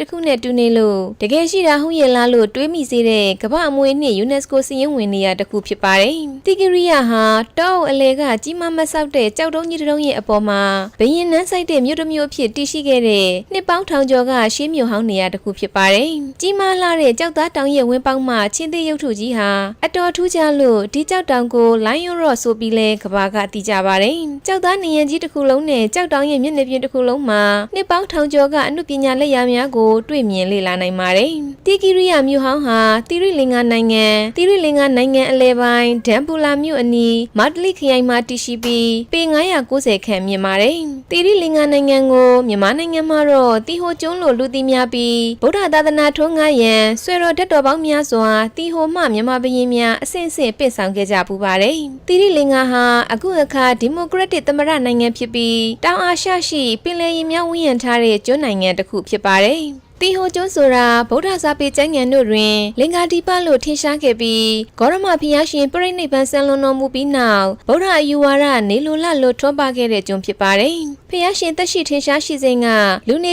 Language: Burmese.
တခုနဲ့တူနေလို့တကယ်ရှိတာဟုတ်ရဲ့လားလို့တွေးမိစေတဲ့ကမ္ဘာအမွေအနှစ် UNESCO စီရင်ဝင်နေရတစ်ခုဖြစ်ပါတယ်။တိဂရိယာဟာတောအုပ်အလဲကကြီးမားမတ်ဆောက်တဲ့ကြောက်တုံးကြီးတစ်တုံးရဲ့အပေါ်မှာဘရင်နန်းဆိုင်တဲ့မြို့တစ်မြို့အဖြစ်တည်ရှိခဲ့တဲ့နှစ်ပေါင်းထောင်ကျော်ကရှေးမြို့ဟောင်းနေရာတစ်ခုဖြစ်ပါတယ်။ကြီးမားလာတဲ့ကြောက်သားတောင်ရဲ့ဝင်းပေါင်းမှာချင်းသေးရုပ်ထုကြီးဟာအတော်ထူးခြားလို့ဒီကြောက်တောင်ကို Lion Rock ဆိုပြီးလဲကဘာကတည်ကြပါတယ်။ကြောက်သားနေရကြီးတစ်ခုလုံးနဲ့ကြောက်တောင်ရဲ့မျက်နှာပြင်တစ်ခုလုံးမှာနှစ်ပေါင်းထောင်ကျော်ကအမှုပညာလက်ရာများကိုတွေ့မြင်လေ့လာနိုင်ပါတယ်။တီဂီရိယာမြို့ဟောင်းဟာတီရိလင်္ကာနိုင်ငံတီရိလင်္ကာနိုင်ငံအလဲပိုင်းဒမ်ပူလာမြို့အနီးမာတလိခရိုင်မှာတည်ရှိပြီးပေ990ခန့်မြင့်ပါတယ်။တီရိလင်္ကာနိုင်ငံကိုမြန်မာနိုင်ငံမှာတော့တီဟိုကျွန်းလိုလူသိများပြီးဗုဒ္ဓသာသနာထွန်းကားရန်ဆွေတော်ဓာတ်တော်ပေါင်းများစွာတီဟိုမှမြန်မာဘုရင်များအဆင့်ဆင့်ပြည့်ဆောင်ခဲ့ကြပူပါတယ်။တီရိလင်္ကာဟာအခုအခါဒီမိုကရက်တစ်သမ္မတနိုင်ငံဖြစ်ပြီးတောင်အာရှရှိပင်လယ်ရေများဝန်းရံထားတဲ့ကျွန်းနိုင်ငံတစ်ခုဖြစ်ပါတယ်။ တီဟိုကျွန်းဆိုတာဗုဒ္ဓစာပေကျမ်းဂန်တို့တွင်လင်္ကာတိပလို့ထင်ရှားခဲ့ပြီးဂေါရမဖျားရှင်ပြိဋိဘံဆန်လွန်တော်မူပြီးနောက်ဗုဒ္ဓအယူဝါဒနေလိုလလို့ထွန်းပခဲ့တဲ့ကျွန်းဖြစ်ပါတယ်။ဖျားရှင်သက်ရှိထင်ရှားရှိစဉ်ကလူနေ